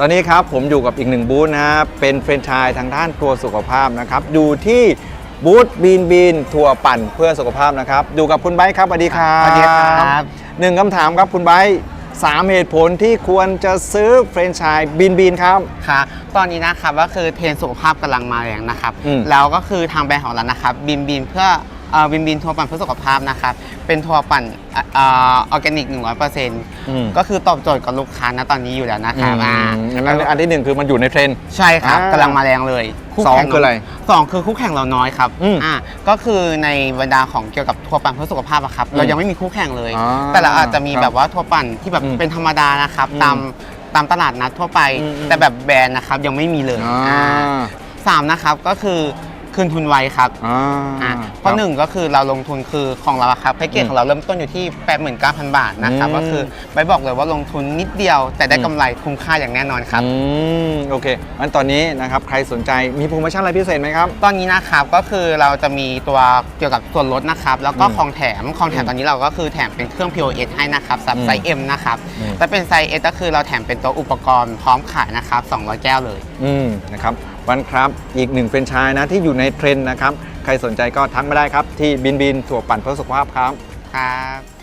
ตอนนี้ครับผมอยู่กับอีกหนึ่งบูธนะครับเป็นแฟรนไชส์ทางด้านตัวสุขภาพนะครับอยู่ที่บูธบีนบีนทัวร์ปั่นเพื่อสุขภาพนะครับอยู่กับคุณไบค์ครับสวัสดีครับสวัสดีครับหนึ่งคำถามครับคุณไบค์สามเหตุผลที่ควรจะซื้อแฟรนไชส์บีนบีนครับค่ะตอนนี้นะครับก็คือเทรนด์สุขภาพกำลังมาแรงนะครับอืมแล้วก็คือทางแบรนด์ของเรานะครับบินบินเพื่อ เอ่อบินบินทัวร์ปั่นเพื่อสุขภาพนะครับ เป็นทัวร์ปั่นเออร์แกนิก100%อืมก็คือตอบโจทย์กับลูกค้าณตอนนี้อยู่แล้วนะครับอืมอ่าอันนั้นอันที่หนึ่งคือมันอยู่ในเทรนด์ ใช่ครับอ่ากำลังมาแรงเลยคู่สองแข่คืออะไรสองคือคู่แข่งเราน้อยครับอืมอ่าก็คือในบรรดาของเกี่ยวกับทัวร์ปั่นเพื่อสุขภาพอะครับอืมเรายังไม่มีคู่แข่งเลย อ่าแต่เราอาจจะมีครับแบบว่าทัวร์ปั่นที่แบบอืมเป็นธรรมดานะครับอืมตามตามตลาดนัดทั่วไปอืมอืม แต่แบบแบรนด์นะครับยังไม่มีเลยอ่า อ่า สามนะครับก็คือ คืนทุนไวครับอ่าอ่าเพราะหนึ่งก็คือเราลงทุนคือของเราอะครับแพ็กเกจอืมของเราเริ่มต้นอยู่ที่ 89,000 บาทนะครับอืมก็คือไปบอกเลยว่าลงทุนนิดเดียว แต่ได้อืมกำไรคุ้มค่าอย่างแน่นอนครับ อืมโอเคงั้นตอนนี้นะครับใครสนใจมีโปรโมชั่นอะไรพิเศษไหมครับ ตอนนี้นะครับก็คือเราจะมีตัวเกี่ยวกับส่วนลดนะครับแล้วก็อืมของแถมของแถมอืมตอนนี้เราก็คือแถมเป็นเครื่อง POS ให้นะครับสำหรับอืมไซส์ M นะครับอืม ถ้าเป็นไซส์ S ก็คือเราแถมเป็นตัวอุปกรณ์พร้อมขายนะครับ200 แก้วเลย อืมนะครับ วันครับอีกหนึ่งเฟรนชายนะที่อยู่ในเทรนด์นะครับ ใครสนใจก็ทักมาได้ครับ ที่บินบินถั่วปั่นเพื่อสุขภาพครับ ครับ